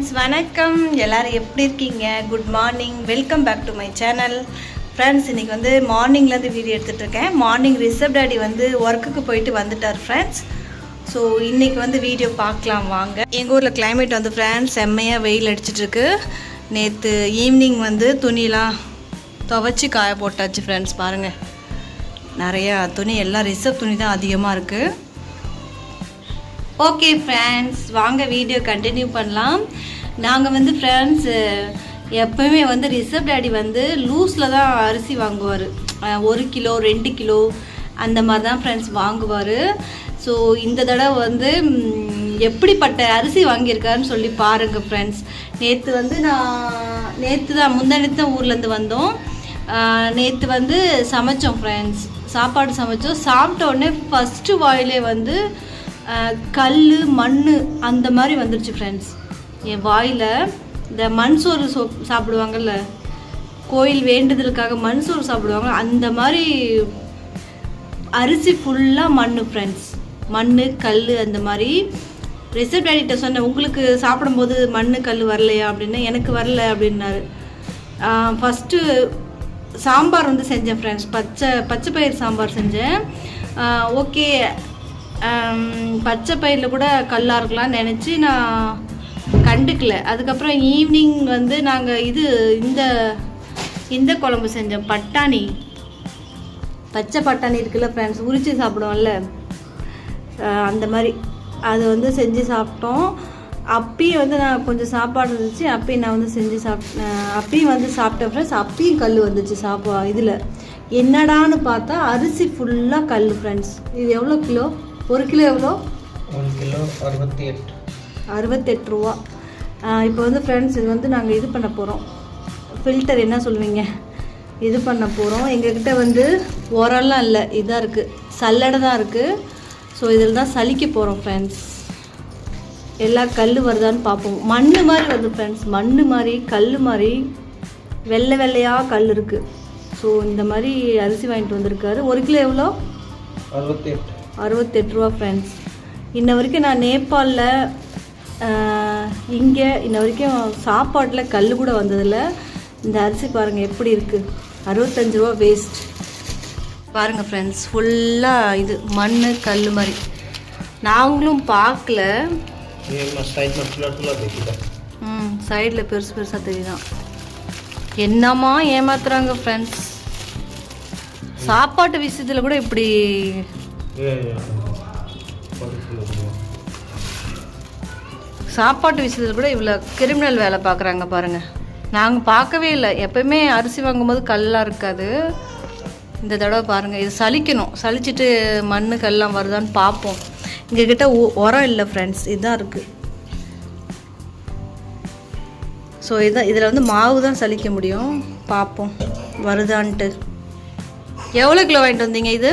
Friends வணக்கம். எல்லாரும் எப்படி இருக்கீங்க? Good morning welcome back to my channel friends இன்றைக்கி வந்து மார்னிங்லேருந்து வீடியோ எடுத்துகிட்டு இருக்கேன். மார்னிங் ரிசப் டாடி வந்து ஒர்க்குக்கு போயிட்டு வந்துட்டார் ஃப்ரெண்ட்ஸ் ஸோ இன்றைக்கி வந்து வீடியோ பார்க்கலாம் வாங்க. எங்கள் ஊரில் கிளைமேட் வந்து ஃப்ரெண்ட்ஸ் செம்மையாக வெயில் அடிச்சிட்ருக்கு நேற்று ஈவினிங் வந்து துணியெலாம் துவைச்சி காய போட்டாச்சு ஃப்ரெண்ட்ஸ் பாருங்கள் நிறையா துணி எல்லாம் ரிசப் துணி தான் அதிகமாக இருக்குது ஓகே ஃப்ரெண்ட்ஸ் வாங்க வீடியோ கண்டினியூ பண்ணலாம். நாங்கள் வந்து ஃப்ரெண்ட்ஸ் எப்போயுமே வந்து ரிசப் டேடி வந்து லூஸில் தான் அரிசி வாங்குவார். ஒரு கிலோ ரெண்டு கிலோ அந்த மாதிரி தான் ஃப்ரெண்ட்ஸ் வாங்குவார். ஸோ இந்த தடவை வந்து எப்படிப்பட்ட அரிசி வாங்கியிருக்காருன்னு சொல்லி பாருங்கள் ஃப்ரெண்ட்ஸ் நேற்று வந்து நான் நேற்று தான் முந்தானத்து தான் ஊர்லேருந்து வந்தோம் நேற்று வந்து சமைச்சோம் ஃப்ரெண்ட்ஸ் சாப்பாடு சமைச்சோம். சாப்பிட்ட உடனே ஃபஸ்ட்டு வாயிலே வந்து கல் மண் அந்த மாதிரி வந்துருச்சு ஃப்ரெண்ட்ஸ் என் வாயில் இந்த மண் சோறு சோ சாப்பிடுவாங்கல்ல கோயில் வேண்டுதலுக்காக மண் சோறு சாப்பிடுவாங்க அந்த மாதிரி அரிசி ஃபுல்லாக மண் ஃப்ரெண்ட்ஸ் மண் கல் அந்த மாதிரி. ரிசர்வ் டேடிட்ட சொன்னேன் உங்களுக்கு சாப்பிடும்போது மண் கல் வரலையா? அப்படின்னு. எனக்கு வரல அப்படின்னாரு. ஃபஸ்ட்டு சாம்பார் வந்து செஞ்சேன் ஃப்ரெண்ட்ஸ் பச்சை பச்சை பயிர் சாம்பார் செஞ்சேன். ஓகே பச்சை பயிரில் கூட கல்லாக இருக்கலாம்னு நினச்சி நான் கண்டுக்கல. அதுக்கப்புறம் ஈவினிங் வந்து நாங்கள் இது இந்த இந்த குழம்பு செஞ்சோம் பட்டாணி. பச்சை பட்டாணி இருக்குல்ல ஃப்ரெண்ட்ஸ் உரித்து சாப்பிடுவோம்ல. அந்த மாதிரி. அது வந்து செஞ்சு சாப்பிட்டோம். அப்பயும் வந்து நான் கொஞ்சம் சாப்பாடு இருந்துச்சு அப்பயும் நான் வந்து செஞ்சு சாப்பிட் அப்பயும் வந்து சாப்பிட்டேன் ஃப்ரெண்ட்ஸ் அப்பயும் கல் வந்துச்சு சாப்பா இதில். என்னடான்னு பார்த்தா அரிசி ஃபுல்லாக கல் ஃப்ரெண்ட்ஸ் இது எவ்வளோ கிலோ? ஒரு கிலோ எவ்வளோ? ஒரு கிலோ அறுபத்தி எட்டு அறுபத்தெட்டு ரூபா. இப்போ வந்து ஃப்ரெண்ட்ஸ் இது வந்து நாங்கள் இது பண்ண போகிறோம் ஃபில்டர் என்ன சொல்லுவீங்க? இது பண்ண போகிறோம் எங்கக்கிட்ட வந்து உரம்லாம் இல்லை. இதாக இருக்குது சல்லடை தான் இருக்குது ஸோ இதில் தான் சலிக்க போகிறோம் ஃப்ரெண்ட்ஸ் எல்லா கல் வருதான்னு பார்ப்போம். மண் மாதிரி வருது ஃப்ரெண்ட்ஸ் மண் மாதிரி கல் மாதிரி. வெள்ளை வெள்ளையாக கல் இருக்குது ஸோ இந்த மாதிரி அரிசி வாங்கிட்டு வந்திருக்காரு. ஒரு கிலோ எவ்வளோ? அறுபத்தி எட்டு அறுபத்தெட்டு ரூபா ஃப்ரெண்ட்ஸ் இன்ன வரைக்கும் நான் நேபாளில் இங்கே இன்ன வரைக்கும் சாப்பாட்டில் கல் கூட வந்ததில்லை. இந்த அரிசி பாருங்கள் எப்படி இருக்குது அறுபத்தஞ்சு ரூபா வேஸ்ட் பாருங்கள் ஃப்ரெண்ட்ஸ் ஃபுல்லாக இது மண் கல் மாதிரி. நாங்களும் பார்க்கல. ம் சைடில் பெருசு பெருசாக தெரியுதான் என்னம்மா ஏமாத்துறாங்க ஃப்ரெண்ட்ஸ் சாப்பாட்டு விஷயத்தில் கூட இப்படி சாப்பாட்டு விஷயத்தில் கூட இவ்வளோ கிரிமினல் வேலை பார்க்குறாங்க பாருங்கள் நாங்கள் பார்க்கவே இல்லை. எப்போயுமே அரிசி வாங்கும்போது கல்லாம் இருக்காது. இந்த தடவை பாருங்கள் இது சலிக்கணும் சலிச்சிட்டு மண்ணு கல்லாம் வருதான்னு பார்ப்போம். எங்ககிட்ட உரம் இல்லை ஃப்ரெண்ட்ஸ் இதுதான் இருக்குது ஸோ இதுதான் இதில் வந்து மாவு தான் சலிக்க முடியும். பார்ப்போம். வருதான்ட்டு. எவ்வளோ கிலோ வாங்கிட்டு வந்தீங்க இது?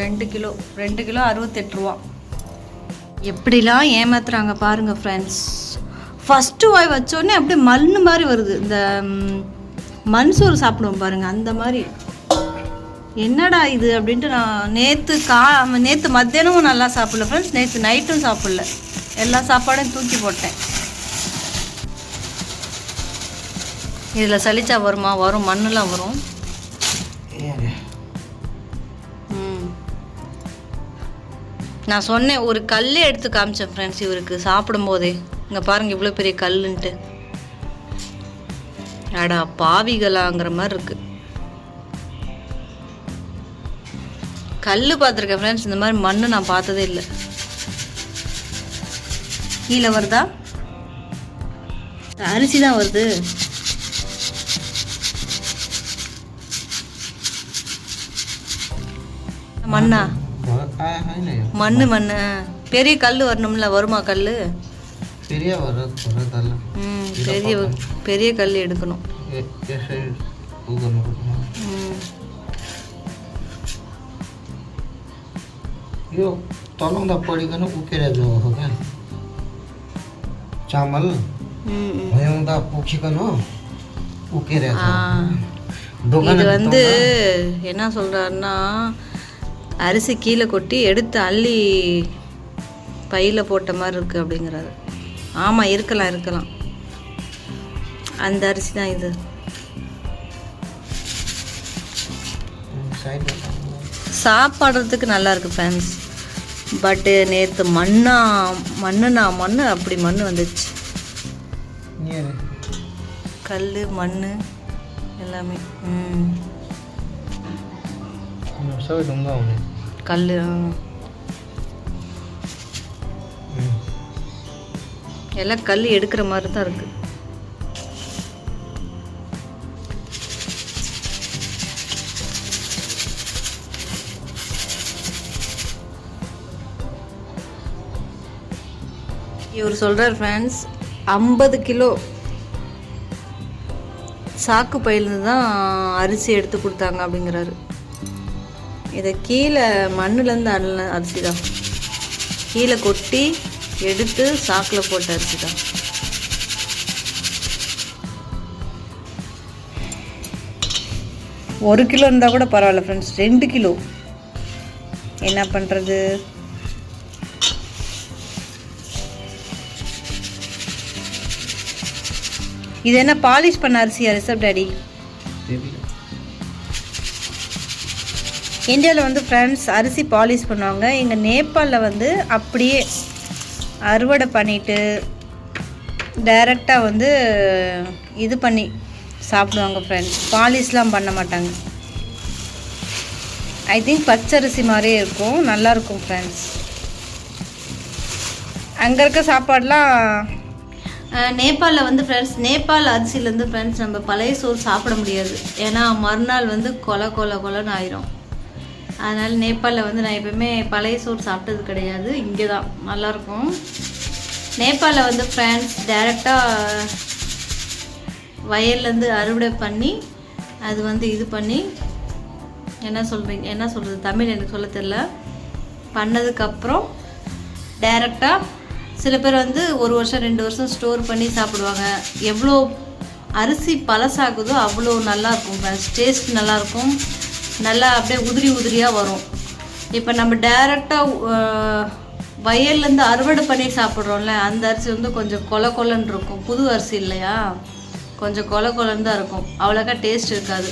ரெண்டு கிலோ ரெண்டு கிலோ அறுபத்தெட்டு ரூபா. எப்படிலாம் ஏமாத்துறாங்க பாருங்க ஃப்ரெண்ட்ஸ் ஃபஸ்ட்டு வாய் வச்சோடனே அப்படியே மண் மாதிரி வருது. இந்த ம், மண் சாப்பிடுவோம் பாருங்க அந்த மாதிரி. என்னடா இது அப்படின்ட்டு நான் நேற்று கா நேற்று மத்தியானமும் நல்லா சாப்பிடல ஃப்ரெண்ட்ஸ் நேற்று நைட்டும் சாப்பிடல. எல்லா சாப்பாடையும் தூக்கி போட்டேன். இதில் சளிச்சா வருமா? வரும். மண்ணெலாம் வரும். நான் சொன்னேன் ஒரு கல்லே எடுத்து காமிச்சேன் ஃப்ரெண்ட்ஸ் இவருக்கு சாப்பிடும்போதே. இங்கே பாருங்க இவ்வளோ பெரிய கல்லுன்ட்டு. அடா பாவிகளாங்கிற மாதிரி இருக்கு. கல் பார்த்துருக்கேன் ஃப்ரெண்ட்ஸ் இந்த மாதிரி மண்ணு நான் பார்த்ததே இல்லை. கீழே வருதா? அரிசி தான் வருது. மண்ணா? மண்ணு மண்ணு. பெரிய கல் வரணும்ல வருமா கல் பெரிய ம் பெரிய பெரிய கல் எடுக்கணும். यो तलंदा படிக்கணும் उकेर जाऊ हो क्या चामल भयंदा இது வந்து என்ன சொல்றாருன்னா அரிசி கீழே கொட்டி எடுத்து அள்ளி பையில் போட்ட மாதிரி இருக்குது அப்படிங்கிறாரு. ஆமாம் இருக்கலாம் இருக்கலாம். அந்த அரிசி தான் இது. சாப்பாடுறதுக்கு நல்லா இருக்குது ஃபேன்ஸ் பட்டு நேற்று மண்ணா மண்ணுனா மண் அப்படி மண் வந்துச்சு. கல் மண் எல்லாமே. सब दूंगा उन्हें கல் எல்லாம் கல் எடுக்கிற மாதிரி தான் இருக்குது இவர் சொல்கிறார் ஃப்ரெண்ட்ஸ் ஐம்பது கிலோ சாக்கு பையிலேருந்து தான் அரிசி எடுத்து கொடுத்தாங்க அப்படிங்கிறாரு இதை கீழே மண்ணுலேருந்து அள்ள அரிசி தான். கீழே கொட்டி எடுத்து சாக்கில் போட்ட அரிசி தான். ஒரு கிலோ இருந்தால் கூட பரவாயில்ல ஃப்ரெண்ட்ஸ் ரெண்டு கிலோ. என்ன பண்ணுறது இது என்ன பாலிஷ் பண்ண அரிசியா ரிசப் டேடி இந்தியாவில் வந்து ஃப்ரெண்ட்ஸ் அரிசி பாலிஷ் பண்ணுவாங்க. எங்கள் நேபாளில் வந்து அப்படியே அறுவடை பண்ணிட்டு டைரெக்டாக வந்து இது பண்ணி சாப்பிடுவாங்க ஃப்ரெண்ட்ஸ் பாலிஷ்லாம் பண்ண மாட்டாங்க. ஐ திங்க் பச்சரிசி மாதிரியே இருக்கும். நல்லாயிருக்கும் ஃப்ரெண்ட்ஸ் அங்கே இருக்க சாப்பாடெலாம் நேபாளில் வந்து ஃப்ரெண்ட்ஸ் நேபாள் அரிசியிலேருந்து ஃப்ரெண்ட்ஸ் நம்ம பழைய சோறு சாப்பிட முடியாது. ஏன்னா மறுநாள் வந்து கொலை கொலை கொலைன்னு ஆயிரும். அதனால் நேபாளில் வந்து நான் எப்பவுமே பழைய சோறு சாப்பிட்டது கிடையாது. இங்கே தான் நல்லாயிருக்கும் நேபாளில் வந்து ஃப்ரான்ஸ் டைரெக்டாக வயல்லேருந்து அறுவடை பண்ணி அது வந்து இது பண்ணி என்ன சொல்கிறீங்க என்ன சொல்கிறது தமிழ் எனக்கு சொல்ல தெரில பண்ணதுக்கப்புறம் டைரெக்டாக சில பேர் வந்து ஒரு வருஷம் ரெண்டு வருஷம் ஸ்டோர் பண்ணி சாப்பிடுவாங்க. எவ்வளோ அரிசி பழசாகுதோ அவ்வளோ நல்லாயிருக்கும் ஃப்ரெண்ட்ஸ் டேஸ்ட் நல்லாயிருக்கும் நல்லா அப்படியே உதிரி உதிரியாக வரும். இப்போ நம்ம டைரெக்டாக வயல்லேருந்து அறுவடை பண்ணி சாப்பிட்றோம்ல அந்த அரிசி வந்து கொஞ்சம் கொல கொலன்னு இருக்கும். புது அரிசி இல்லையா? கொஞ்சம் கொல கொலன்னு தான் இருக்கும். அவ்வளோக்கா டேஸ்ட் இருக்காது.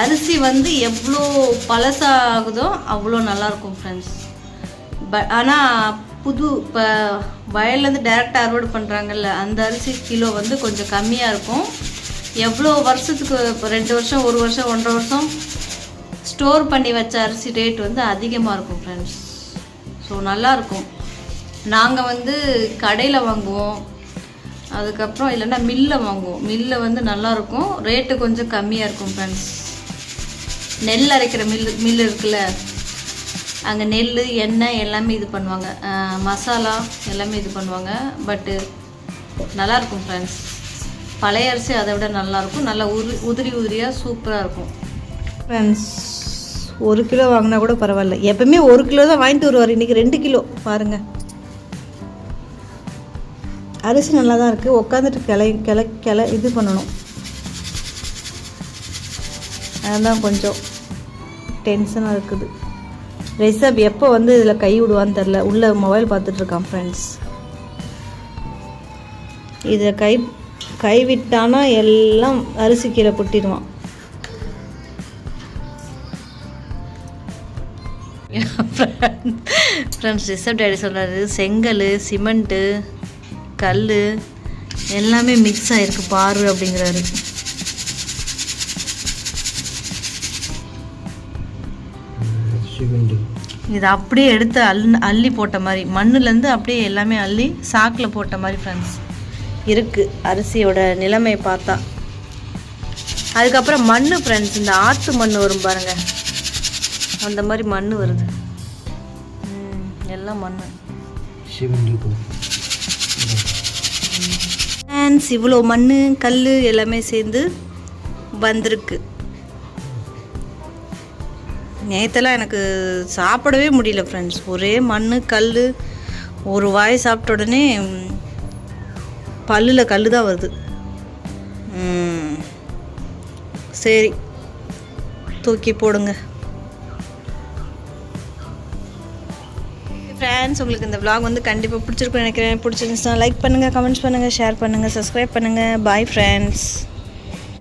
அரிசி வந்து எவ்வளோ பழசாகுதோ அவ்வளோ நல்லாயிருக்கும் ஃப்ரெண்ட்ஸ் ப ஆனால் புது இப்போ வயல்லேருந்து டேரெக்டாக அறுவடை பண்ணுறாங்கல்ல அந்த அரிசி கிலோ வந்து கொஞ்சம் கம்மியாக இருக்கும். எவ்வளோ வருஷத்துக்கு இப்போ ரெண்டு வருஷம் ஒரு வருஷம் ஒன்றரை வருஷம் ஸ்டோர் பண்ணி வச்ச அரிசி ரேட் வந்து அதிகமாக இருக்கும் ஃப்ரெண்ட்ஸ் ஸோ நல்லாயிருக்கும் நாங்கள் வந்து கடையில் வாங்குவோம். அதுக்கப்புறம் இல்லைன்னா மில்லில் வாங்குவோம். மில்ல வந்து நல்லாயிருக்கும் ரேட்டு கொஞ்சம் கம்மியாக இருக்கும் ஃப்ரெண்ட்ஸ் நெல் அரைக்கிற மில்லு மில் இருக்குல்ல? அங்கே நெல் எண்ணெய் எல்லாமே இது பண்ணுவாங்க. மசாலா எல்லாமே இது பண்ணுவாங்க. பட்டு நல்லாயிருக்கும் ஃப்ரெண்ட்ஸ் பழைய அரிசி அதை விட நல்லாயிருக்கும் நல்லா உரு உதிரி உதிரியாக சூப்பராக இருக்கும். ஃப்ரெண்ட்ஸ் ஒரு கிலோ வாங்கினா கூட பரவாயில்ல. எப்பவுமே ஒரு கிலோ தான் வாங்கிட்டு வருவார். இன்றைக்கி ரெண்டு கிலோ. பாருங்கள் அரிசி நல்லா தான் இருக்குது உட்காந்துட்டு கிளை கிளை கிளை இது பண்ணணும். அதுதான் கொஞ்சம் டென்ஷனாக இருக்குது. ரிசப் எப்போ வந்து இதில் கை விடுவான்னு தெரில உள்ள மொபைல் பார்த்துட்ருக்கான் ஃப்ரெண்ட்ஸ் இதை கை கை விட்டானா எல்லாம் அரிசி கீழே புட்டிடுவான் ஃப்ரெண்ட்ஸ் ரிஷப் டேடி சொல்கிறாரு செங்கல் சிமெண்ட்டு கல் எல்லாமே மிக்ஸ் ஆகிருக்கு பாரு அப்படிங்கிறாரு. இது அப்படியே எடுத்து அல் அள்ளி போட்ட மாதிரி மண்ணுலேருந்து அப்படியே எல்லாமே அள்ளி சாக்கில் போட்ட மாதிரி ஃப்ரெண்ட்ஸ் இருக்குது அரிசியோட நிலைமை பார்த்தா. அதுக்கப்புறம் மண் ஃப்ரெண்ட்ஸ் இந்த ஆற்று மண் வரும் பாருங்கள் அந்த மாதிரி மண் வருது. எல்லாம் மண் ஃபேன்ஸ் இவ்வளோ மண் கல் எல்லாமே சேர்ந்து வந்திருக்கு. நேற்றெல்லாம் எனக்கு சாப்பிடவே முடியல ஃப்ரெண்ட்ஸ் ஒரே மண் கல் ஒரு வாய் சாப்பிட்ட உடனே பல்லில் கல் தான் வருது. சரி. தூக்கி போடுங்க. ஃப்ரெண்ட்ஸ் உங்களுக்கு இந்த விளாக் வந்து கண்டிப்பாக பிடிச்சிருக்கும் நினைக்கிறேன். பிடிச்சிருந்துச்சுன்னா லைக் பண்ணுங்கள் கமெண்ட்ஸ் பண்ணுங்கள் ஷேர் பண்ணுங்கள் சப்ஸ்கிரைப் பண்ணுங்கள் பாய் ஃப்ரெண்ட்ஸ்